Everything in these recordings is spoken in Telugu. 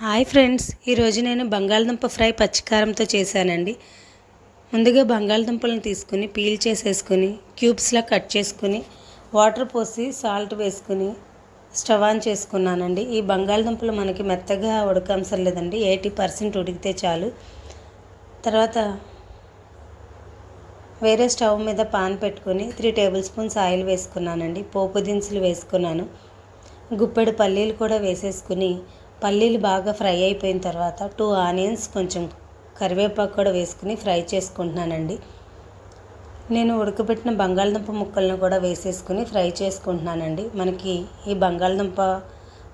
హాయ్ ఫ్రెండ్స్ ఈరోజు నేను బంగాళదుంప ఫ్రై పచ్చికారంతో చేశానండి. ముందుగా బంగాళదుంపలను తీసుకుని పీల్ చేసేసుకుని క్యూబ్స్లా కట్ చేసుకుని వాటర్ పోసి సాల్ట్ వేసుకుని స్టవ్ ఆన్ చేసుకున్నానండి. ఈ బంగాళదుంపలు మనకి మెత్తగా ఉడకంసరం లేదండి ఎయిటీ పర్సెంట్ ఉడికితే చాలు. తర్వాత వేరే స్టవ్ మీద పాన్ పెట్టుకొని త్రీ టేబుల్ స్పూన్స్ ఆయిల్ వేసుకున్నానండి. పోపు దినుసులు వేసుకున్నాను. గుప్పెడు పల్లీలు కూడా వేసేసుకుని పల్లీలు బాగా ఫ్రై అయిపోయిన తర్వాత టూ ఆనియన్స్ కొంచెం కరివేపాకు కూడా వేసుకుని ఫ్రై చేసుకుంటున్నానండి. నేను ఉడకబెట్టిన బంగాళదుంప ముక్కలను కూడా వేసేసుకుని ఫ్రై చేసుకుంటున్నానండి. మనకి ఈ బంగాళదుంప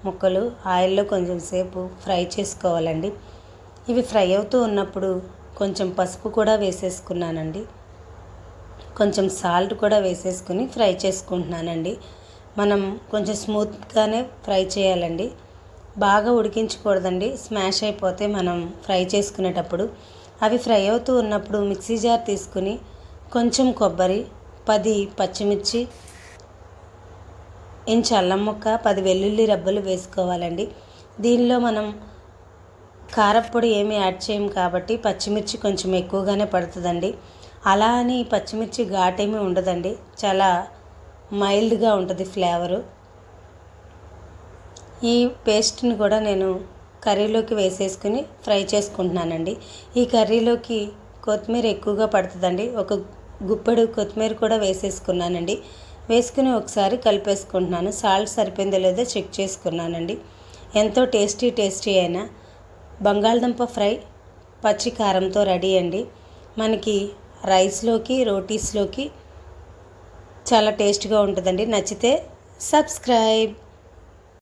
ముక్కలు ఆయిల్లో కొంచెం సేపు ఫ్రై చేసుకోవాలండి. ఇవి ఫ్రై అవుతూ ఉన్నప్పుడు కొంచెం పసుపు కూడా వేసేసుకున్నానండి. కొంచెం సాల్ట్ కూడా వేసేసుకుని ఫ్రై చేసుకుంటున్నానండి. మనం కొంచెం స్మూత్గానే ఫ్రై చేయాలండి. బాగా ఉడికించకూడదండి. స్మాష్ అయిపోతే మనం ఫ్రై చేసుకునేటప్పుడు. అవి ఫ్రై అవుతూ ఉన్నప్పుడు మిక్సీ జార్ తీసుకుని కొంచెం కొబ్బరి పది పచ్చిమిర్చి ఇంచ్ అల్లం ముక్క పది వెల్లుల్లి రబ్బలు వేసుకోవాలండి. దీనిలో మనం కారప్పొడి ఏమీ యాడ్ చేయం కాబట్టి పచ్చిమిర్చి కొంచెం ఎక్కువగానే పడుతుందండి. అలా అని పచ్చిమిర్చి ఘాటేమీ ఉండదండి. చాలా మైల్డ్గా ఉంటుంది ఫ్లేవరు. ఈ పేస్ట్ని కూడా నేను కర్రీలోకి వేసేసుకుని ఫ్రై చేసుకుంటున్నానండి. ఈ కర్రీలోకి కొత్తిమీర ఎక్కువగా పడుతుందండి. ఒక గుప్పెడు కొత్తిమీర కూడా వేసేసుకున్నానండి. వేసుకుని ఒకసారి కలిపేసుకుంటున్నాను. సాల్ట్ సరిపోయిందో లేదో చెక్ చేసుకున్నానండి. ఎంతో టేస్టీ టేస్టీ అయిన బంగాళదుంప ఫ్రై పచ్చి కారంతో రెడీ అండి. మనకి రైస్లోకి రోటీస్లోకి చాలా టేస్ట్గా ఉంటుందండి. నచ్చితే సబ్స్క్రైబ్.